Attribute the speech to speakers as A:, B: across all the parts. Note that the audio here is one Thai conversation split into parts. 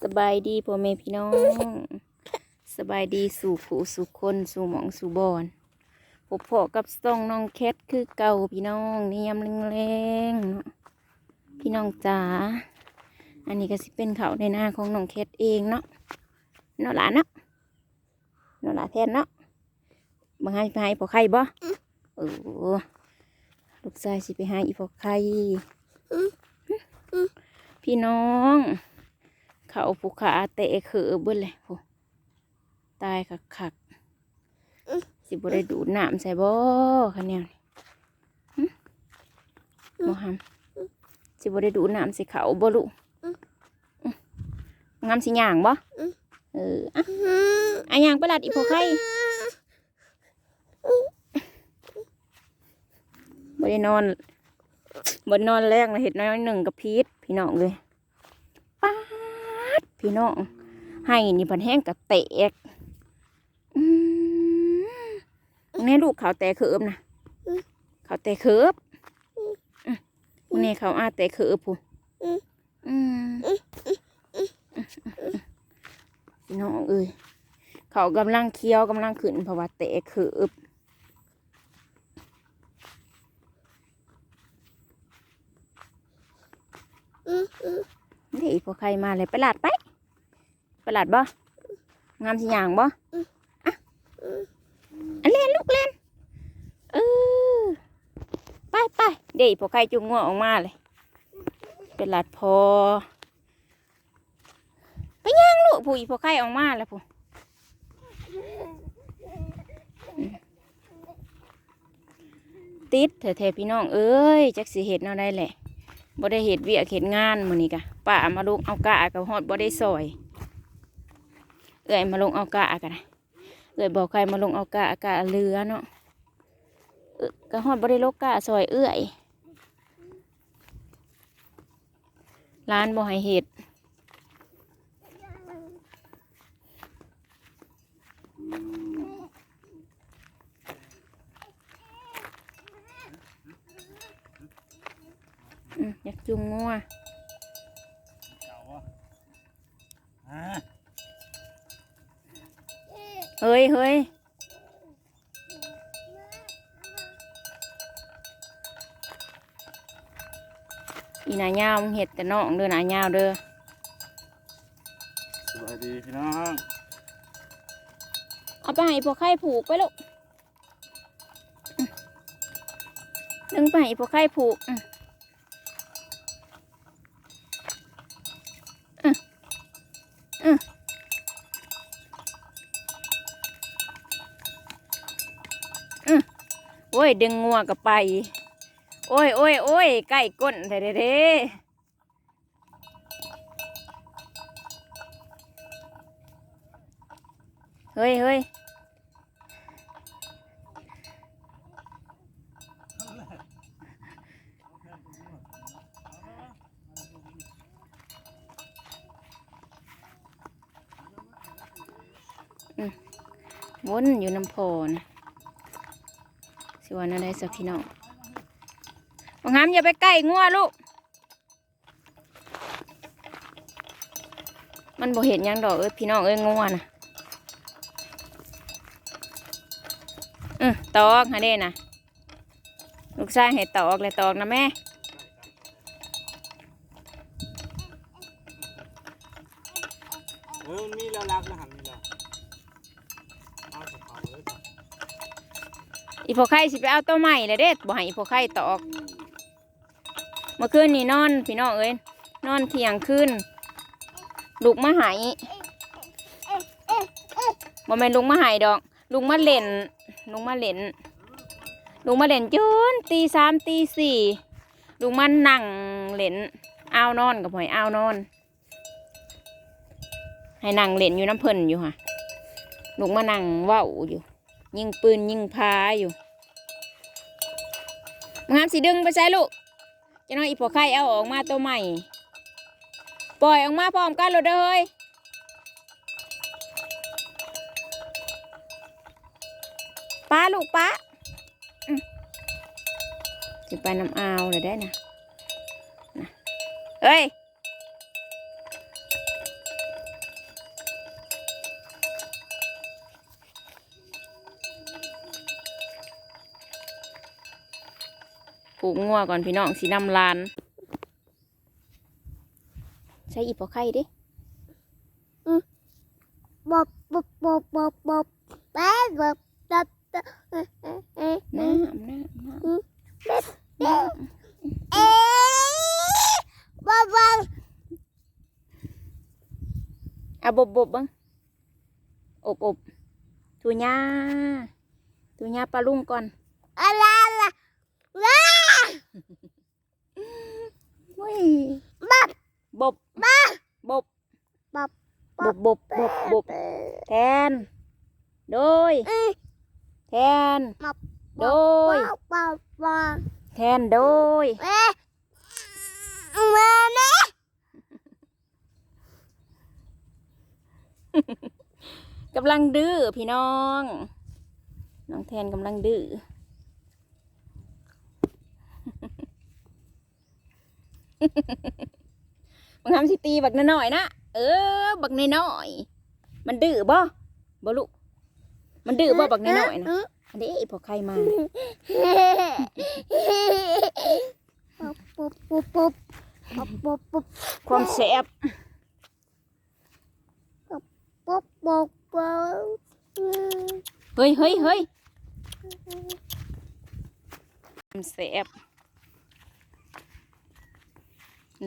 A: สบายดีพ่อแม่พี่น้อง สบายดีสู่ผู้สู่คนสู่หมองสู่บอนพบพ่อกับซ่องน้องแคทคือเก่าพี่น้องนิยามแรงๆพี่น้องจ๋าอันนี้ก็สิเป็นเขาในหน้าของน้องแคทเองเนาะเนาะหลานเนาะเนาะหลานแทนเนาะบังให้ไปให้พ่อไข่บ่เออลูกชายสิไปหาอีพ่อไข่พี่น้อง เขาผูกขาเตะเขือเบิ้ลเลยผู้ตายคักคักๆสิบได้ดูดน้ำใส่บ่คะเนี่ยโมฮัมสิบได้ดูดน้ำใส่เขาบ่ลูกอื้องามสิย่างบ่เอออะอะย่างประหลัดอีพอไข่บ่ได้นอนบ่ได้นอนแรงเลยเห็ดน้อยหนึ่งกับพีทพี่น้องเลยป๊าด พี่น้องให้นี่พันแห้งกับแตกอืมนี่ลูกเขาแตกเขิบนะเขาแตกเขิบอืมนี่เขาอาแตกเขิบพูอืมพี่น้องเอ้ยเขากำลังเคี้ยวกำลังขึ้นเพราะว่าแตกเขิบนี่พวกใครมาเลยไปหลาดไป ไปหลาดบ่งามสิอย่างบ่อะอันเล่นลูกเล่นเออไปไปเดี๋ยวพวกใครจุงงัวออกมาเลยไปหลาดพอ ไปย่างลูกผู้อีพวกใครออกมาแล้วผู้ติดเถอะเทพี่น้องเอ้ยจักสิเห็ดเนาได้แหละบ่ได้เห็ดเวียกเห็ดงานมื้อนี้กะป้ามาลงเอากะกับฮอดบ่ได้ซอย เอ้อยมาลงเอากะกันเอ้อยบอกใครมาลงเอากะกะเรือเนาะเอ้อกะฮอดบ่ได้ลกกะซอยเอื้อยร้านบ่ให้เห็ดอยากจุงงัว
B: เก่าวะอ่า
A: เฮ้ยเฮ้ยอีหนายาวมึงเห็ดแต่น้องเด้อหนายาวเด้อ
B: สวัสดีพี่น้อง
A: เอาไปให้พวกไข่ผูกไปลูกอืมดึงไปให้พวกไข่ผูกอืมอืมอืมอืมโอ้ย ดึงงัวกับไป โอ้ยโอ้ยโอ้ยใกล้ก้นเด้เด้เด้เฮ้ยเฮ้ยวนอยู่น้ำโพนะ สิวันอะไรสักพี่น้องบังคับอย่าไปใกล้งัวลูก มันบ่เห็นยังดอกเอ้ยพี่น้องเอ้ยงัวนะอือตอกฮะเด้นะลูกชายให้ตอกเลยตอกนะแม่
B: เออมันมีแล้วรักแล้วหันมีแล้วเอากระเป๋าเลยจ้ะ
A: อีพอไข่สิไปเอาตัวใหม่เลยเด้บ่ให้อีพอไข่ตอก เมื่อคืนนี่นอนพี่น้องเอ้ยนอนเที่ยงคืนลูกมาหายบ่แม่นลุงมาหายดอก ลุงมาเล่น ลุงมาเล่น ลุงมาเล่นจนตีสามตีสี่ลุงมานั่งเล่นอ้าวนอนกับหอยอ้าวนอน ให้นั่งเล่นอยู่น้ำเพิ่นอยู่ค่ะลุงมานั่งเว้าอยู่ ยิงปืนยิงพาอยู่มึงห้ามสิดึงไปใส่ลูกจะน้อยอีพอไข่เอาออกมาตัวใหม่ ปล่อยออกมาพร้อมกันเลยเด้อเฮ้ยป้าลูกป้าอืมสิไปน้ำอาวเลยได้นะนะเฮ้ย ผูกงัวก่อนพี่น้องสีน้ำลาน ใช้อีพอไข่ดิ
C: บอบบอบบอบบอบบอบแบบแบบแบบ
A: น้ำน้ำน้ำ
C: แบบแบบเอ๊บอบบัง
A: อ่ะบอบบอบบังอบอบทูญ่าทูญ่าปลาลุงก่อน
C: อะไร ว้
A: ย
C: บับ
A: บบบบ
C: บับ
A: บบบบบบบบแทน โดย
C: เอ๊ะ
A: แทน
C: บับ
A: โดย
C: บับบับบับ
A: แทน โดย
C: เอ๊ะมาเนี่ย
A: กำลังดื้อพี่น้อง น้องแทนกำลังดื้อ บังคับสิตีบักน้อยๆนะเออ บักน้อยๆมันดื้อบ่บ่ลูกมันดื้อบ่บักน้อยๆนะอันนี้พอใครมา
C: ปุ๊บปุ๊บปุ๊บปุ๊บปุ๊บปุ๊บ
A: ความแสบ
C: ปุ๊บปุ๊บปุ๊บ
A: เฮ้ยเฮ้ยเฮ้ยความแสบ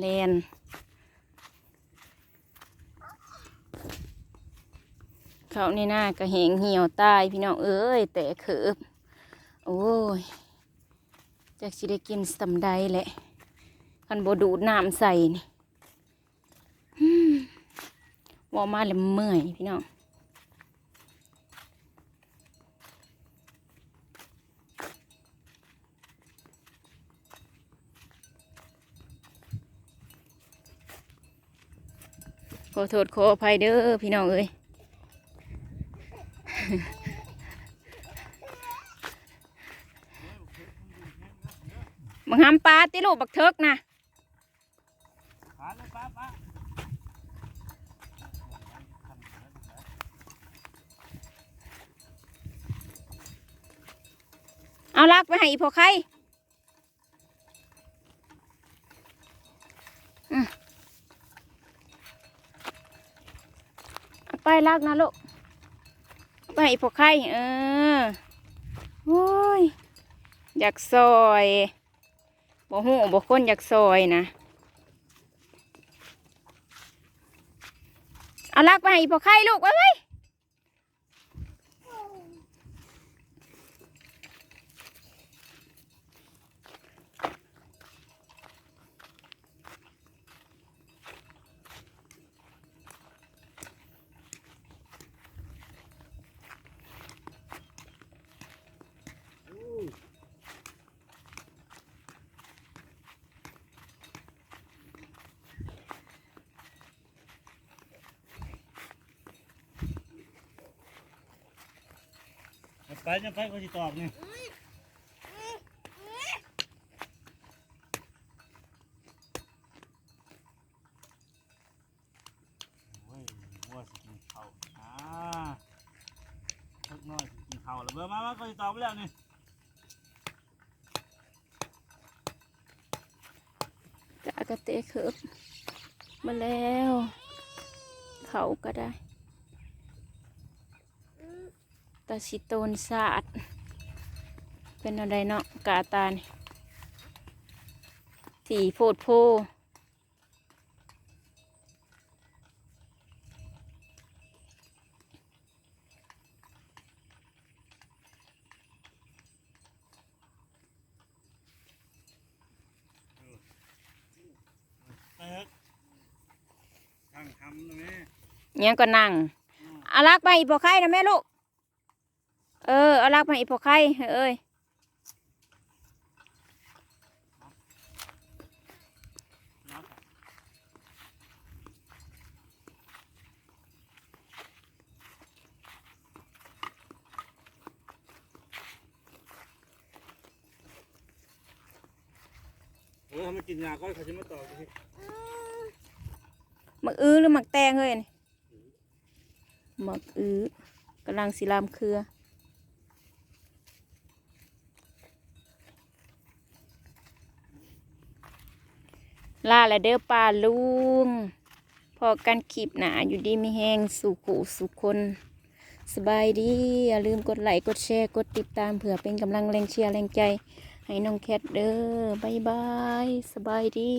A: แลนเขานี่หน้ากระเหงเหี่ยวตายพี่น้องเอ้ยแต่เขิบโอ้ยจากสิได้กินสำใดแหละคันโบดูดน้ำใส่นี่ว่ามาแล้วเมื่อยพี่น้อง ขอโทษขออภัยเด้อพี่น้องเอ้ยบังหำปลาติลูกบักเทิกนะ
B: เลยป้าป้า
A: เอาลักไปให้อีพอไข่อืมเอาไปลากนะลูกไปอีพอไข่เออโอ้ยอยากซอยบ่หูบ่คนอยากซอยนะเอาลากไปอีพอไข่ลูกไว้ไว้
B: ไปจะไปก็จะตอบนี่โอ้ยวัวสิกินข้าวอ่าสักหน้อยสิกินข้าวแล้วเบอร์มามาก็จะตอบไปแล้วนี่
A: กะกะเตะเขิบมาแล้ว เขาก็ได้ ตาสิโตนสาดเป็นอะไรเนาะกาตานี่สีโพดโพ
B: เถอะช่างทำนะแม่
A: เนี่ยก็นั่งอาลักไปอีพอไข่นะแม่ลูก เออเอาลักไปอีพอไข่เอ้ย
B: นับเออทำมากินยาก็เขาจะมาต่อกันที่
A: หมักอื้อหรือหมักแตงเฮ้ยนี่หมักอื้อกำลังสิลามเครือ ลาและเด้อป้าลุงพอกันคลิปหนาอยู่ดีมีแหงสุขสุขคน สบายดี อย่าลืมกดไลค์กดแชร์กดติดตามเผื่อเป็นกำลังแรงเชียร์แรงใจ ให้น้องแคทเด้อบ๊ายบาย สบายดี